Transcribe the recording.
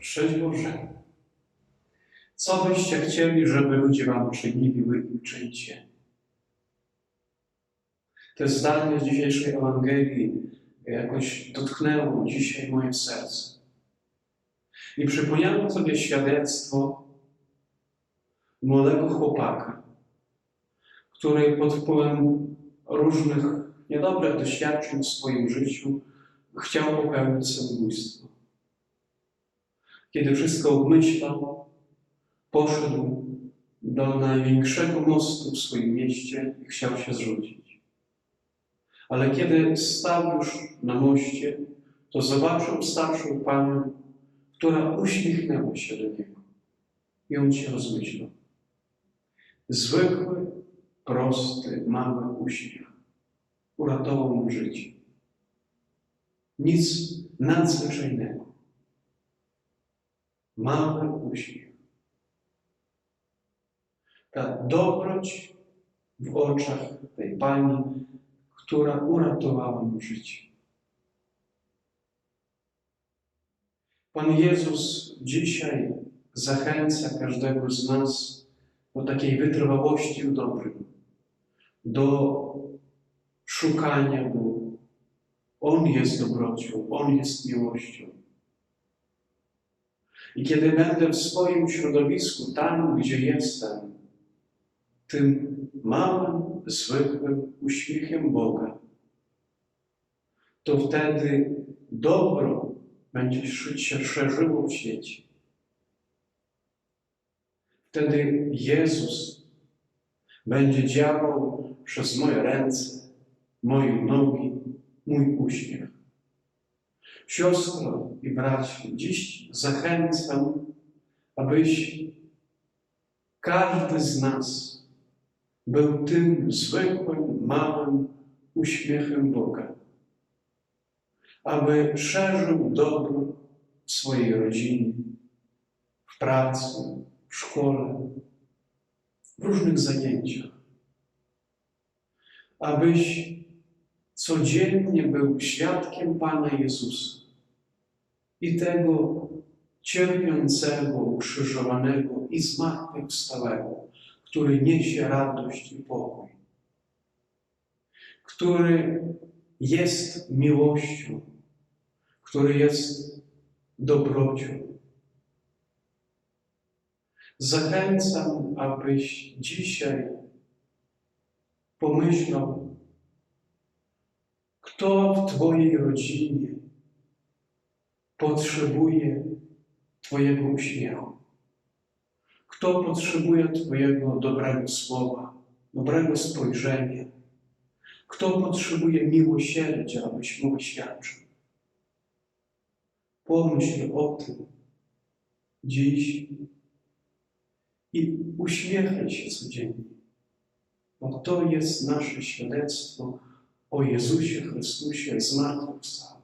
Szczęść. Co byście chcieli, żeby ludzie wam czynili, wy im? To zdanie z dzisiejszej Ewangelii jakoś dotknęło dzisiaj moje serce. I przypomniałem sobie świadectwo młodego chłopaka, który pod wpływem różnych niedobrych doświadczeń w swoim życiu chciał popełnić samobójstwo. Kiedy wszystko obmyślał, poszedł do największego mostu w swoim mieście i chciał się zrzucić. Ale kiedy stał już na moście, to zobaczył starszą panią, która uśmiechnęła się do niego. I on się rozmyślał. Zwykły, prosty, mały uśmiech uratował mu życie. Nic nadzwyczajnego. Mały uśmiech. Ta dobroć w oczach tej pani, która uratowała mu życie. Pan Jezus dzisiaj zachęca każdego z nas do takiej wytrwałości w dobrym, do szukania Go. On jest dobrocią, On jest miłością. I kiedy będę w swoim środowisku, tam gdzie jestem, tym małym, zwykłym uśmiechem Boga, to wtedy dobro będzie się szerzyło w świecie. Wtedy Jezus będzie działał przez moje ręce, moje nogi, mój uśmiech. Siostro i bracie, dziś zachęcam, abyś każdy z nas był tym zwykłym, małym uśmiechem Boga, aby szerzył dobro w swojej rodzinie, w pracy, w szkole, w różnych zajęciach, abyś codziennie był świadkiem Pana Jezusa i tego cierpiącego, ukrzyżowanego i zmartwychwstałego, który niesie radość i pokój, który jest miłością, który jest dobrocią. Zachęcam, abyś dzisiaj pomyślał, kto w Twojej rodzinie potrzebuje Twojego uśmiechu? Kto potrzebuje Twojego dobrego słowa, dobrego spojrzenia? Kto potrzebuje miłosierdzia, abyś mu świadczył? Pomyśl o tym dziś i uśmiechaj się codziennie, bo to jest nasze świadectwo o Jezusie Chrystusie zmartwychwstałym.